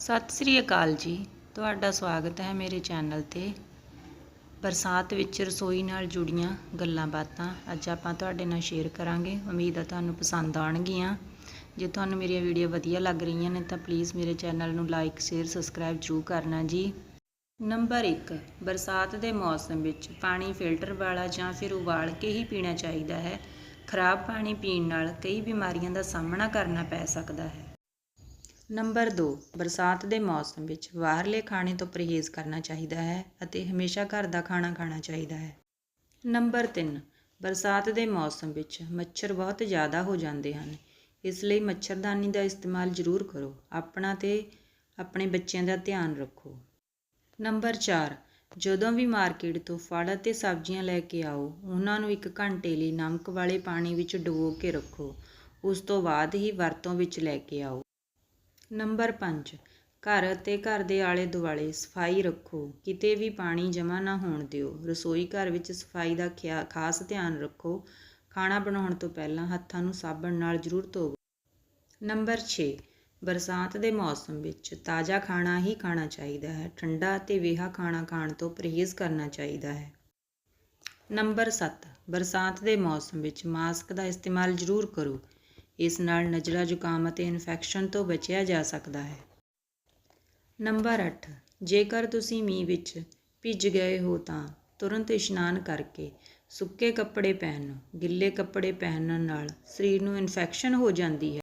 ਸਤਿ ਸ੍ਰੀ ਅਕਾਲ ਜੀ। ਤੁਹਾਡਾ ਸਵਾਗਤ ਹੈ ਮੇਰੇ ਚੈਨਲ ਤੇ। ਬਰਸਾਤ ਵਿੱਚ ਰਸੋਈ ਨਾਲ ਜੁੜੀਆਂ ਗੱਲਾਂ ਬਾਤਾਂ ਅੱਜ ਆਪਾਂ ਤੁਹਾਡੇ ਨਾਲ ਸ਼ੇਅਰ ਕਰਾਂਗੇ। ਉਮੀਦ ਹੈ ਤੁਹਾਨੂੰ ਪਸੰਦ ਆਉਣਗੀਆਂ। ਜੇ ਤੁਹਾਨੂੰ ਮੇਰੀਆਂ ਵੀਡੀਓ ਵਧੀਆ ਲੱਗ ਰਹੀਆਂ ਨੇ ਤਾਂ ਪਲੀਜ਼ ਮੇਰੇ ਚੈਨਲ ਨੂੰ ਲਾਈਕ ਸ਼ੇਅਰ ਸਬਸਕ੍ਰਾਈਬ ਜ਼ਰੂਰ ਕਰਨਾ ਜੀ। ਨੰਬਰ 1 ਬਰਸਾਤ ਦੇ ਮੌਸਮ ਵਿੱਚ ਪਾਣੀ ਫਿਲਟਰ ਵਾਲਾ ਜਾਂ ਫਿਰ ਉਬਾਲ ਕੇ ਹੀ ਪੀਣਾ ਚਾਹੀਦਾ ਹੈ। ਖਰਾਬ ਪਾਣੀ ਪੀਣ ਨਾਲ ਕਈ ਬਿਮਾਰੀਆਂ ਦਾ ਸਾਹਮਣਾ ਕਰਨਾ ਪੈ ਸਕਦਾ ਹੈ। ਨੰਬਰ 2 ਬਰਸਾਤ ਦੇ ਮੌਸਮ ਵਿੱਚ ਬਾਹਰਲੇ ਖਾਣੇ ਤੋਂ ਪਰਹੇਜ਼ ਕਰਨਾ ਚਾਹੀਦਾ ਹੈ ਅਤੇ ਹਮੇਸ਼ਾ ਘਰ ਦਾ ਖਾਣਾ ਖਾਣਾ ਚਾਹੀਦਾ ਹੈ। ਨੰਬਰ 3 ਬਰਸਾਤ ਦੇ ਮੌਸਮ ਵਿੱਚ ਮੱਛਰ ਬਹੁਤ ਜ਼ਿਆਦਾ ਹੋ ਜਾਂਦੇ ਹਨ। ਇਸ ਲਈ ਮੱਛਰਦਾਨੀ ਦਾ ਇਸਤੇਮਾਲ ਜ਼ਰੂਰ ਕਰੋ। ਆਪਣਾ ਤੇ ਆਪਣੇ ਬੱਚਿਆਂ ਦਾ ਧਿਆਨ ਰੱਖੋ। ਨੰਬਰ 4 ਜਦੋਂ ਵੀ ਮਾਰਕੀਟ ਤੋਂ ਫਲ ਅਤੇ ਸਬਜ਼ੀਆਂ ਲੈ ਕੇ ਆਓ, ਉਹਨਾਂ ਨੂੰ ਇੱਕ ਘੰਟੇ ਲਈ ਨਮਕ ਵਾਲੇ ਪਾਣੀ ਵਿੱਚ ਡੁਬੋ ਕੇ ਰੱਖੋ। ਉਸ ਤੋਂ ਬਾਅਦ ਹੀ ਵਰਤੋਂ ਵਿੱਚ ਲੈ ਕੇ ਆਓ। ਨੰਬਰ 5 ਘਰ ਅਤੇ ਘਰ ਦੇ ਆਲੇ ਦੁਆਲੇ ਸਫ਼ਾਈ ਰੱਖੋ। ਕਿਤੇ ਵੀ ਪਾਣੀ ਜਮ੍ਹਾਂ ਨਾ ਹੋਣ ਦਿਓ। ਰਸੋਈ ਘਰ ਵਿੱਚ ਸਫ਼ਾਈ ਦਾ ਖਿਆ, ਖਾਸ ਧਿਆਨ ਰੱਖੋ। ਖਾਣਾ ਬਣਾਉਣ ਤੋਂ ਪਹਿਲਾਂ ਹੱਥਾਂ ਨੂੰ ਸਾਬਣ ਨਾਲ ਜ਼ਰੂਰ ਧੋਵੋ। ਨੰਬਰ 6 ਬਰਸਾਤ ਦੇ ਮੌਸਮ ਵਿੱਚ ਤਾਜ਼ਾ ਖਾਣਾ ਹੀ ਖਾਣਾ ਚਾਹੀਦਾ ਹੈ। ਠੰਡਾ ਅਤੇ ਵੇਹਾ ਖਾਣਾ ਖਾਣ ਤੋਂ ਪਰਹੇਜ਼ ਕਰਨਾ ਚਾਹੀਦਾ ਹੈ। ਨੰਬਰ 7 ਬਰਸਾਤ ਦੇ ਮੌਸਮ ਵਿੱਚ ਮਾਸਕ ਦਾ ਇਸਤੇਮਾਲ ਜ਼ਰੂਰ ਕਰੋ। ਇਸ ਨਾਲ ਨਜ਼ਲਾ ਜ਼ੁਕਾਮ ਅਤੇ ਇਨਫੈਕਸ਼ਨ ਤੋਂ ਬਚਿਆ ਜਾ ਸਕਦਾ ਹੈ। ਨੰਬਰ 8 ਜੇਕਰ ਤੁਸੀਂ ਮੀਂਹ ਵਿੱਚ ਭਿੱਜ ਗਏ ਹੋ ਤਾਂ ਤੁਰੰਤ ਇਸ਼ਨਾਨ ਕਰਕੇ ਸੁੱਕੇ ਕੱਪੜੇ ਪਹਿਨੋ। ਗਿੱਲੇ ਕੱਪੜੇ ਪਹਿਨਣ ਨਾਲ ਸਰੀਰ ਨੂੰ ਇਨਫੈਕਸ਼ਨ ਹੋ ਜਾਂਦੀ ਹੈ।